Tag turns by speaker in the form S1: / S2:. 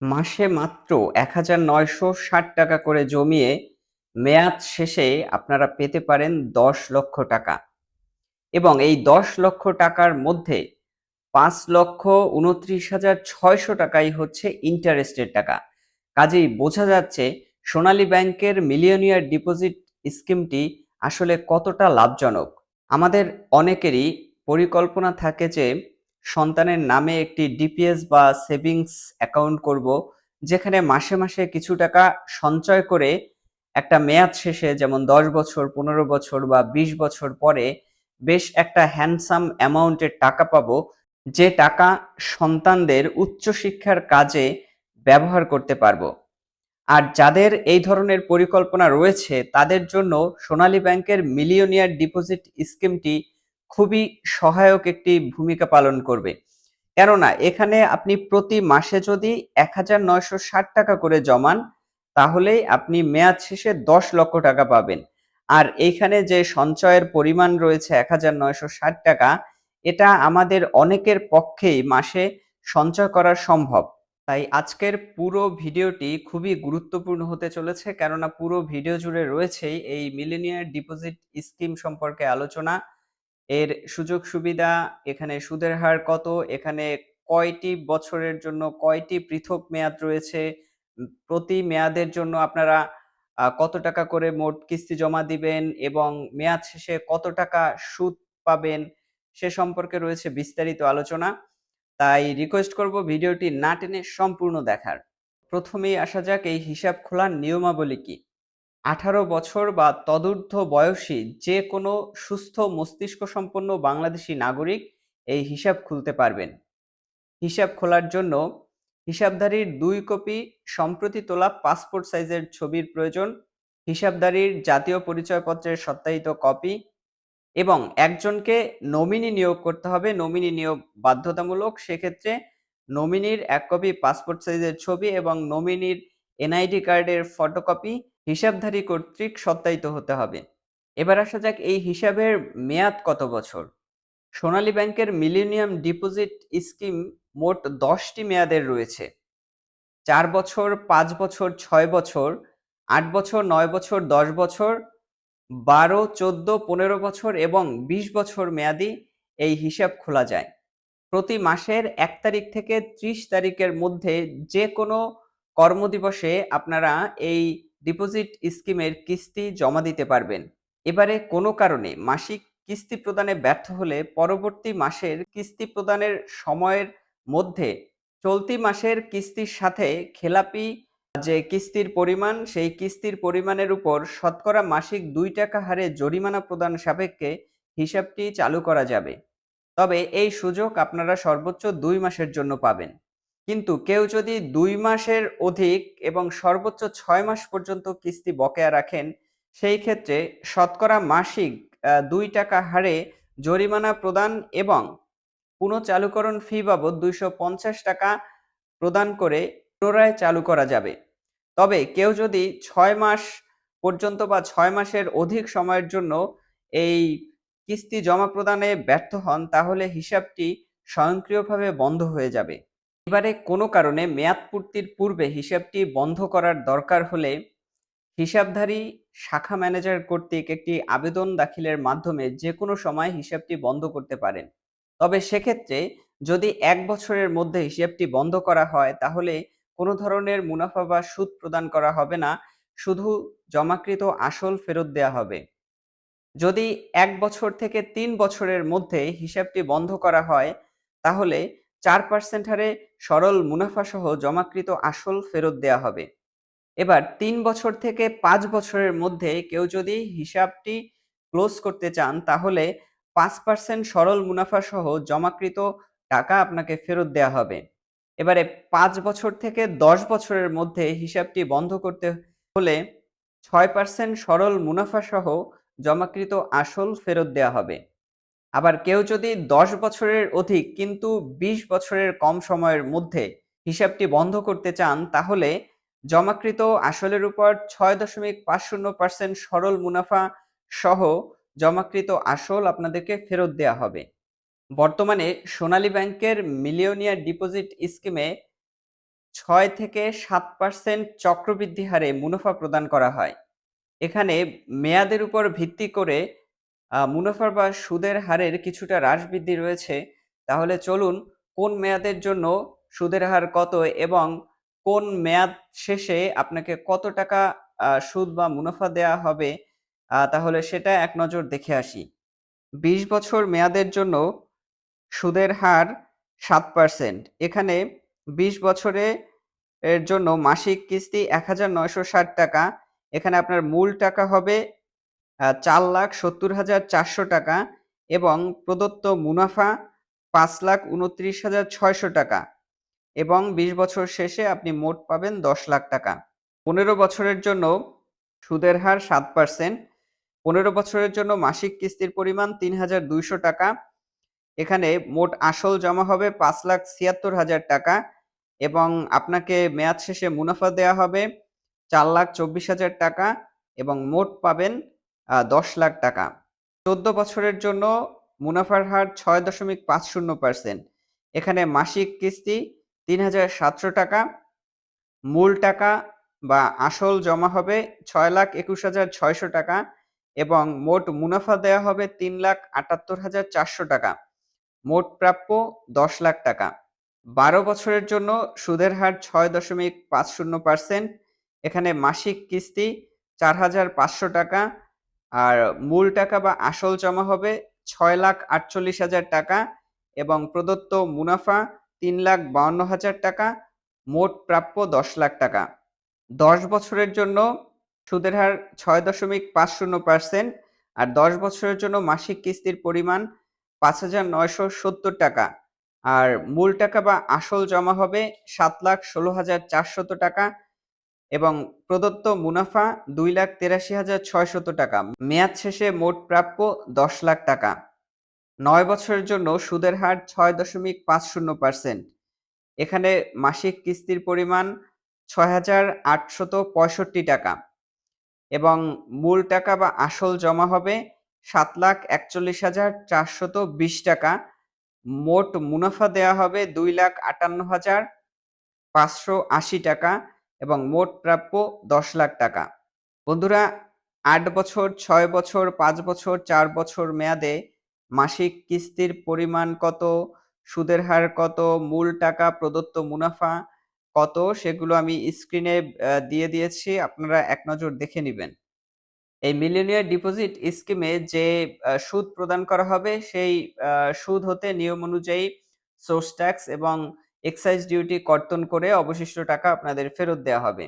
S1: মাসে মাত্র এক হাজার নয়শো ষাট টাকা করে জমিয়ে মেয়াদ শেষে আপনারা পেতে পারেন দশ লক্ষ টাকা। এবং এই দশ লক্ষ টাকার মধ্যে পাঁচ লক্ষ উনত্রিশ হাজার ছয়শো টাকাই হচ্ছে ইন্টারেস্টের টাকা। কাজেই বোঝা যাচ্ছে সোনালী ব্যাংকের মিলিয়নিয়ার ডিপোজিট স্কিমটি আসলে কতটা লাভজনক। আমাদের অনেকেরই পরিকল্পনা থাকে যে সন্তানের নামে একটি ডিপিএস বা সেভিংস অ্যাকাউন্ট করব, যেখানে মাসে মাসে কিছু টাকা সঞ্চয় করে একটা মেয়াদ শেষে, যেমন দশ বছর, পনেরো বছর বা বিশ বছর পরে বেশ একটা হ্যান্ডসাম অ্যামাউন্টের টাকা পাবো, যে টাকা সন্তানদের উচ্চশিক্ষার কাজে ব্যবহার করতে পারব। আর যাদের এই ধরনের পরিকল্পনা রয়েছে, তাদের জন্য সোনালী ব্যাংকের মিলিয়নিয়ার ডিপোজিট স্কিমটি খুবই সহায়ক একটি ভূমিকা পালন করবে। কেননা, এখানে আপনি প্রতি মাসে যদি এক হাজার নয়শো ষাট টাকা করে জমান তাহলেই আপনি মেয়াদ শেষে দশ লক্ষ টাকা পাবেন। আর এইখানে যে সঞ্চয়ের পরিমাণ রয়েছে এক হাজার নয়শো ষাট টাকা, এটা আমাদের অনেকের পক্ষেই মাসে সঞ্চয় করা সম্ভব। তাই আজকের পুরো ভিডিওটি খুবই গুরুত্বপূর্ণ হতে চলেছে, কেননা পুরো ভিডিও জুড়ে রয়েছেই এই মিলেনিয়ার ডিপোজিট স্কিম সম্পর্কে আলোচনা। এর সুযোগ সুবিধা, এখানে সুদের হার কত, এখানে কয়টি বছরের জন্য কয়টি পৃথক মেয়াদ রয়েছে প্রতি মেয়াদের জন্য আপনারা কত টাকা করে মোট কিস্তি জমা দিবেন এবং মেয়াদ শেষে কত টাকা সুদ পাবেন সে সম্পর্কে রয়েছে বিস্তারিত আলোচনা। তাই রিকোয়েস্ট করব ভিডিওটি না টেনে সম্পূর্ণ দেখার। প্রথমেই আসা যাক এই হিসাব খোলার নিয়মাবলী কি। আঠারো বছর বা তদূর্ধ্ব বয়সী যে কোনো সুস্থ মস্তিষ্ক সম্পন্ন বাংলাদেশি নাগরিক এই হিসাব খুলতে পারবেন। হিসাব খোলার জন্য হিসাবধারীর দুই কপি সম্প্রতি তোলা পাসপোর্ট সাইজের ছবির প্রয়োজন, হিসাবধারীর জাতীয় পরিচয়পত্রের সত্যায়িত কপি এবং একজনকে নমিনি নিয়োগ করতে হবে। নমিনি নিয়োগ বাধ্যতামূলক, সেক্ষেত্রে নমিনির এক কপি পাসপোর্ট সাইজের ছবি এবং নমিনির এনআইডি কার্ডের ফটোকপি হিসাবধারী কর্তৃক সত্যায়িত হতে হবে। এবার আসা যাক এই হিসাবের মেয়াদ কত বছর? সোনালী ব্যাংকের মিলেনিয়াম ডিপোজিট স্কিম মোট দশটি মেয়াদের রয়েছে। চার বছর, পাঁচ বছর, ছয় বছর, আট বছর, নয় বছর, দশ বছর, বারো, চোদ্দ, পনেরো বছর এবং বিশ বছর মেয়াদি এই হিসাব খোলা যায়। প্রতি মাসের এক তারিখ থেকে ত্রিশ তারিখের মধ্যে যে কোনো কর্মদিবসে আপনারা এই ডিপোজিট স্কিমের কিস্তি জমা দিতে পারবেন। এবারে কোনো কারণে মাসিক কিস্তি প্রদানে ব্যর্থ হলে পরবর্তী মাসের কিস্তি প্রদানের সময়ের মধ্যে চলতি মাসের কিস্তির সাথে খেলাপি, যে কিস্তির পরিমাণ, সেই কিস্তির পরিমাণের উপর শতকরা মাসিক দুই টাকা হারে জরিমানা প্রদান সাপেক্ষে হিসাবটি চালু করা যাবে। তবে এই সুযোগ আপনারা সর্বোচ্চ দুই মাসের জন্য পাবেন। কিন্তু কেউ যদি দুই মাসের অধিক এবং সর্বোচ্চ ছয় মাস পর্যন্ত কিস্তি বকেয়া রাখেন, সেই ক্ষেত্রে শতকরা মাসিক দুই টাকা হারে জরিমানা প্রদান এবং পুনঃচালুকরণ ফি বাবদ দুইশো পঞ্চাশ টাকা প্রদান করে পুনরায় চালু করা যাবে। তবে কেউ যদি ছয় মাস পর্যন্ত বা ছয় মাসের অধিক সময়ের জন্য এই কিস্তি জমা প্রদানে ব্যর্থ হন, তাহলে হিসাবটি স্বয়ংক্রিয়ভাবে বন্ধ হয়ে যাবে। এবারে কোনো কারণে মেয়াদ পূর্তির পূর্বে হিসাবটি বন্ধ করার দরকার হলে হিসাবধারী শাখা ম্যানেজার কর্তৃক একটি আবেদন দাখিলের মাধ্যমে যে কোনো সময় হিসাবটি বন্ধ করতে পারেন। তবে সেক্ষেত্রে যদি এক বছরের মধ্যে হিসাবটি বন্ধ করা হয়, তাহলে কোনো ধরনের মুনাফা বা সুদ প্রদান করা হবে না, শুধু জমাকৃত আসল ফেরত দেওয়া হবে। যদি এক বছর থেকে তিন বছরের মধ্যে হিসাবটি বন্ধ করা হয়, তাহলে চার পার্সেন্ট হারে সরল মুনাফা সহ জমাকৃত আসল ফেরত দেওয়া হবে। এবার তিন বছর থেকে পাঁচ বছরের মধ্যে কেউ যদি হিসাবটি ক্লোজ করতে চান, তাহলে পাঁচ পার্সেন্ট সরল মুনাফা সহ জমাকৃত টাকা আপনাকে ফেরত দেওয়া হবে। এবারে পাঁচ বছর থেকে দশ বছরের মধ্যে হিসাবটি বন্ধ করতে হলে ছয় পার্সেন্ট সরল মুনাফা সহ জমাকৃত আসল ফেরত দেওয়া হবে। আবার কেউ যদি দশ বছরের অধিক কিন্তু বিশ বছরের কম সময়ের মধ্যে হিসাবটি বন্ধ করতে চান, তাহলে জমাকৃত আসলের উপর ছয় দশমিক পাঁচ শূন্য পার্সেন্ট সরল মুনাফা সহ জমাকৃত আসল আপনাদেরকে ফেরত দেওয়া হবে। বর্তমানে সোনালী ব্যাংকের মিলিয়নিয়ার ডিপোজিট স্কিমে ছয় থেকে সাত পার্সেন্ট চক্রবৃদ্ধি হারে মুনাফা প্রদান করা হয়। এখানে মেয়াদের উপর ভিত্তি করে মুনাফার বা সুদের হারের কিছুটা হ্রাস বৃদ্ধি রয়েছে। তাহলে চলুন, কোন মেয়াদের জন্য সুদের হার কত এবং কোন মেয়াদ শেষে আপনাকে কত টাকা সুদ বা মুনাফা দেয়া হবে? তাহলে সেটা এক নজর দেখে আসি। বিশ বছর মেয়াদের জন্য সুদের হার সাত পার্সেন্ট। এখানে বিশ বছরে এর জন্য মাসিক কিস্তি এক হাজার নয়শো ষাট টাকা। এখানে আপনার মূল টাকা হবে চার লাখ সত্তর হাজার চারশো টাকা এবং প্রদত্ত মুনাফা পাঁচ লাখ উনত্রিশ হাজার ছয়শো টাকা এবং বিশ বছর শেষে আপনি মোট পাবেন দশ লাখ টাকা। পনেরো বছরের জন্য সুদের হার সাত পার্সেন্ট। পনেরো বছরের জন্য মাসিক কিস্তির পরিমাণ তিন হাজার দুইশো টাকা। এখানে মোট আসল জমা হবে পাঁচ লাখ ছিয়াত্তর হাজার টাকা এবং আপনাকে মেয়াদ শেষে মুনাফা দেওয়া হবে চার লাখ চব্বিশ হাজার টাকা এবং মোট পাবেন দশ লাখ টাকা। চোদ্দ বছরের জন্য মুনাফার হার ছয় দশমিক পাঁচ শূন্য পার্সেন্ট। এখানে মাসিক কিস্তি তিন হাজার সাতশো টাকা। মূল টাকা বা আসল জমা হবে ছয় লাখ একুশ হাজার ছয়শো টাকা এবং মোট মুনাফা দেওয়া হবে তিন লাখ আটাত্তর হাজার চারশো টাকা। মোট প্রাপ্য দশ লাখ টাকা। বারো বছরের জন্য সুদের হার ছয় দশমিক পাঁচ শূন্য পার্সেন্ট। এখানে মাসিক কিস্তি চার হাজার পাঁচশো টাকা আর মূল টাকা বা আসল জমা হবে ছয় লাখ আটচল্লিশ হাজার টাকা এবং প্রদত্ত মুনাফা তিন লাখ বাউন্ন হাজার টাকা, মোট প্রাপ্য দশ লাখ টাকা। দশ বছরের জন্য সুদের হার ছয় দশমিক পাঁচ শূন্য পার্সেন্ট আর দশ বছরের জন্য মাসিক কিস্তির পরিমাণ পাঁচ হাজার নয়শো সত্তর টাকা। আর মূল টাকা বা আসল জমা হবে সাত লাখ ষোলো হাজার চারশত টাকা এবং প্রদত্ত মুনাফা দুই লাখ তেরাশি হাজার ছয়শত টাকা। মেয়াদ শেষে মোট প্রাপ্য দশ লাখ টাকা। নয় বছরের জন্য সুদের হার ছয় দশমিক পাঁচ শূন্য পার্সেন্ট। এখানে মাসিক কিস্তির পরিমাণ ছয় হাজার আটশত পঁয়ষট্টি টাকা। এবং মূল টাকা বা আসল জমা হবে সাত লাখ একচল্লিশ হাজার চারশত বিশ টাকা। মোট মুনাফা দেওয়া হবে দুই লাখ আটান্ন হাজার পাঁচশো আশি টাকা। এবং মোট প্রাপ্য দশ লাখ টাকা। বন্ধুরা, আট বছর, ছয় বছর, পাঁচ বছর, চার বছর মেয়াদে মাসিক কিস্তির পরিমাণ কত, সুদের হার কত, মূল টাকা, প্রদত্ত মুনাফা কত, সেগুলো আমি স্ক্রিনে দিয়ে দিয়েছি। আপনারা এক নজর দেখে নেবেন। এই মিলেনিয়ার ডিপোজিট স্কিমে যে সুদ প্রদান করা হবে, সেই সুদ হতে নিয়ম অনুযায়ী সোর্স ট্যাক্স এবং এক্সাইজ ডিউটি কর্তন করে অবশিষ্ট টাকা আপনাদের ফেরত দেওয়া হবে।